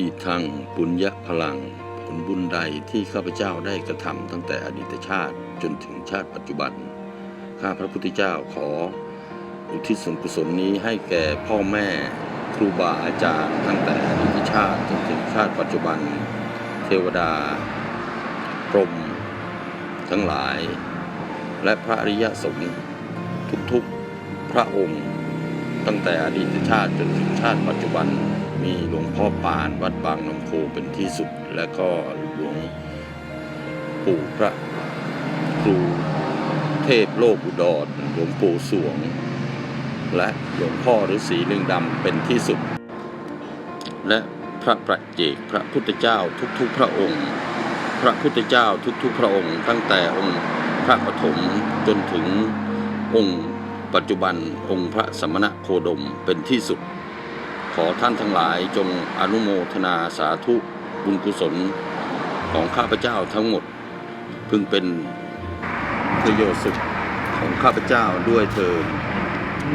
อีกทั้งปุญญพลัง ผลบุญใดที่ข้าพเจ้าได้กระทำตั้งแต่อดีตชาติจนถึงชาติปัจจุบัน ข้าพระพุทธเจ้าขอ อุทิศส่วนกุศลนี้ให้แก่พ่อแม่ครูบาอาจารย์ตั้งแต่อดีตชาติจนถึงชาติปัจจุบัน เทวดา พรหมทั้งหลาย และพระอริยสงฆ์ทุกๆพระองค์ ตั้งแต่อดีตชาติจนถึงชาติปัจจุบัน มีหลวงพ่อปานวัดบางนมโคเป็นที่สุด และก็หลวงปู่พระครูเทพโลกอุดรหลวงปู่สวง และหลวงพ่อฤาษีลิงดำเป็นที่สุด และพระประเจกพระพุทธเจ้าทุกๆพระองค์ พระพุทธเจ้าทุกๆพระองค์ ตั้งแต่องค์พระปฐมจนถึงองค์ปัจจุบันองค์พระสมณะโคดมเป็นที่สุด อท่านทั้งหลายจงอนุโมทนาสาธุบุญกุศลของข้าพเจ้าทั้งหมด พึงเป็นประโยชน์สุขของข้าพเจ้าด้วยเถิด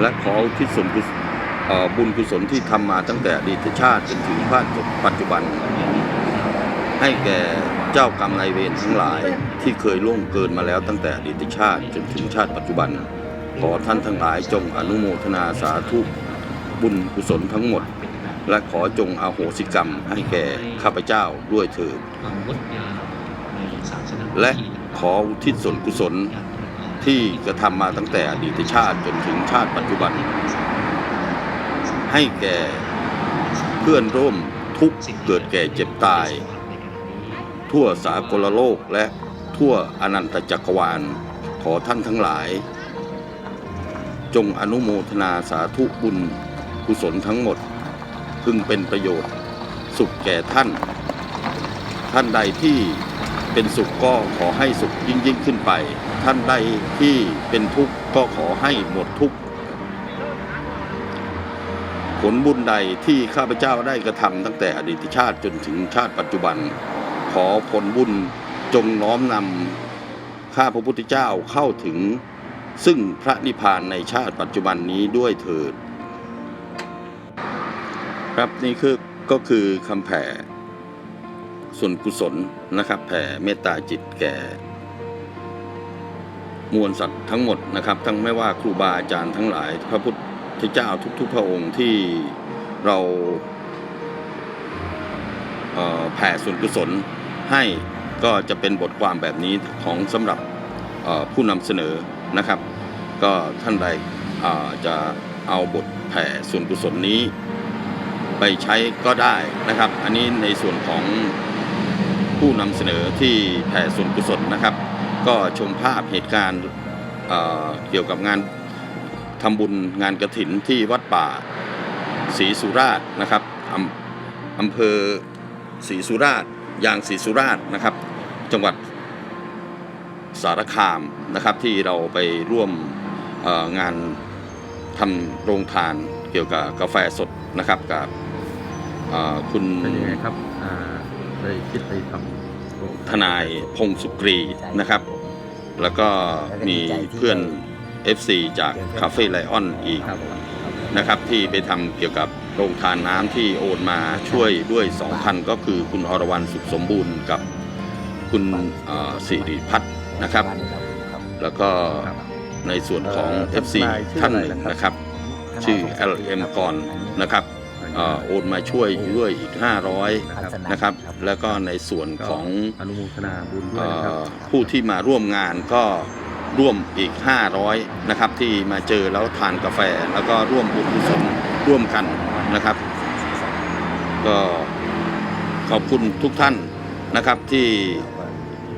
และขอทิศส่วนบุญกุศลที่ทำมาตั้งแต่อดีตชาติจนถึงปัจจุบัน ให้แก่เจ้ากรรมนายเวรทั้งหลายที่เคยล่วงเกินมาแล้วตั้งแต่อดีตชาติจนถึงชาติปัจจุบัน ขอท่านทั้งหลายจงอนุโมทนาสาธุ บุญกุศลทั้งหมด และขอจงอโหสิกรรมให้แก่ข้าพเจ้าด้วยเถิดและขออุทิศส่วนกุศลที่กระทำมาตั้งแต่อดีตชาติจนถึงชาติปัจจุบัน ให้แก่เพื่อนร่วมทุกเกิดแก่เจ็บตาย ทั่วสากลโลกและทั่วอนันตจักรวาล ขอท่านทั้งหลาย จงอนุโมทนาสาธุบุญ กุศลทั้งหมด พึงเป็นประโยชน์ สุขแก่ท่าน ท่านใดที่เป็นสุขก็ขอให้สุขยิ่งยิ่งขึ้นไป ท่านใดที่เป็นทุกข์ก็ขอให้หมดทุกข์ผลบุญใดที่ข้าพเจ้าได้กระทำตั้งแต่อดีตชาติจนถึงชาติปัจจุบัน ขอผลบุญจงน้อมนำข้าพระพุทธเจ้าเข้าถึง ซึ่งพระนิพพานในชาติปัจจุบันนี้ด้วยเถิด ครับนี่คือก็คือคำแผ่ส่วนกุศลนะครับแผ่เมตตาจิตแก่ มวลสัตว์ทั้งหมดนะครับ ทั้งไม่ว่าครูบาอาจารย์ทั้งหลาย พระพุทธเจ้าทุกๆพระองค์ที่เราเแผ่ส่วนกุศลให้ก็จะเป็นบทความแบบนี้ของสำหรับผู้นำเสนอนะครับ ก็ท่านใดจะเอาบทแผ่ส่วนกุศลนี้ ไปใช้ก็ได้นะครับ อันนี้ในส่วนของผู้นำเสนอที่แผ่ส่วนกุศลนะครับ ก็ชมภาพเหตุการณ์เเกี่ยวกับงานทำบุญงานกระถินที่วัดป่าศรีสุราษนะครับอำอำเภอศรีสุราษยางศรีสุราษนะครับ จังหวัดสารคามนะครับที่เราไปร่วมงานทำโรงทานเกี่ยวกับกาแฟสดนะครับกับ คุณเป็นยังไงครับอ่าได้คิดไปทำโรงทนายพงสุกรีนะครับ แล้วก็มีเพื่อน FC จากคาเฟ่ไลออนอีกครับผมนะครับที่ไปทำเกี่ยวกับโรงทานน้ำที่โอนมาช่วยด้วย 2,000 ก็คือคุณอรวรรณสุขสมบูรณ์กับคุณเอ่อสิริพัฒน์นะครับ แล้วก็ครับในส่วนของเอ่อ FC ท่านท่านหนึ่งนายชื่ออะไรนะครับนะครับ ชื่อ LM กรนะครับ เอ่อโอนมาช่วยด้วยอีก 500นะครับแล้วก็ในส่วนของอนุโมทนาบุญด้วยเอ่นะครับอผู้ที่มาร่วมงานก็ร่วมอีก 500นะครับที่มาเจอแล้วทานกาแฟ แล้วก็ร่วมบุญกุศลร่วมกันนะครับ ก็ขอบคุณทุกท่านนะครับที่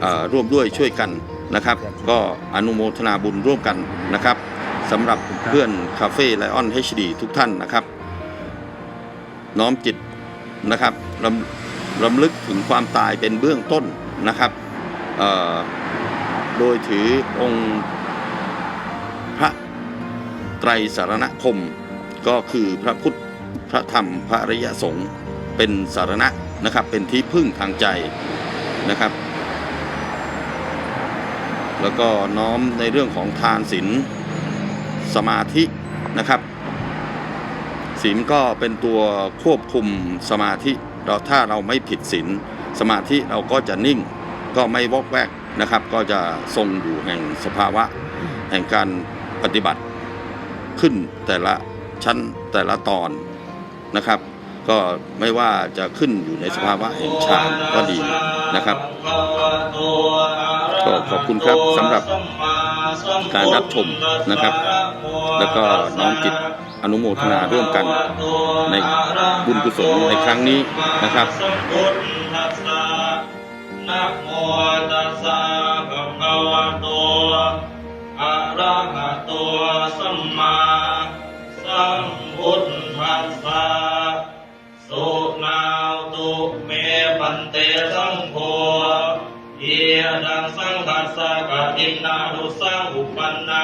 เอ่อร่วมด้วยช่วยกันนะครับ ก็อนุโมทนาบุญร่วมกันนะครับสำหรับเพื่อนคาเฟ่ไลออน HD ทุกท่านนะครับ น้อมจิตนะครับรำรำลึกถึงความตายเป็นเบื้องต้นนะครับโดยถือองค์พระไตรสารณคม ก็คือพระพุทธพระธรรมพระริยสงฆ์เป็นสารณะนะครับเป็นที่พึ่งทางใจนะครับ แล้วก็น้อมในเรื่องของทานศีลสมาธินะครับ ศีลก็เป็นตัวควบคุมสมาธิเราถ้าเราไม่ผิดศีลสมาธิเราก็จะนิ่งก็ไม่วอกแวกนะครับ ก็จะทรงอยู่แห่งสภาวะ แห่งการปฏิบัติขึ้นแต่ละชั้นแต่ละตอนนะครับ ก็ไม่ว่าจะขึ้นอยู่ในสภาวะแห่งฌานก็ดีนะครับก็ขอบคุณครับสำหรับการรับชมนะครับ แล้วก็น้อมจิต อนุโมทนาร่วมกันในบุญกุศลในครั้งนี้นะครับนะโมตัสสะภะคะวะโตอะระหะโตสัมมาสัมพุทธัสสะสุนาตุเมปันเตสังโฆเยดังสังฆัสสะกะตินานุสังอุปันนัง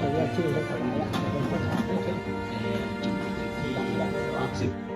这个要进的可来了这个是好的这个是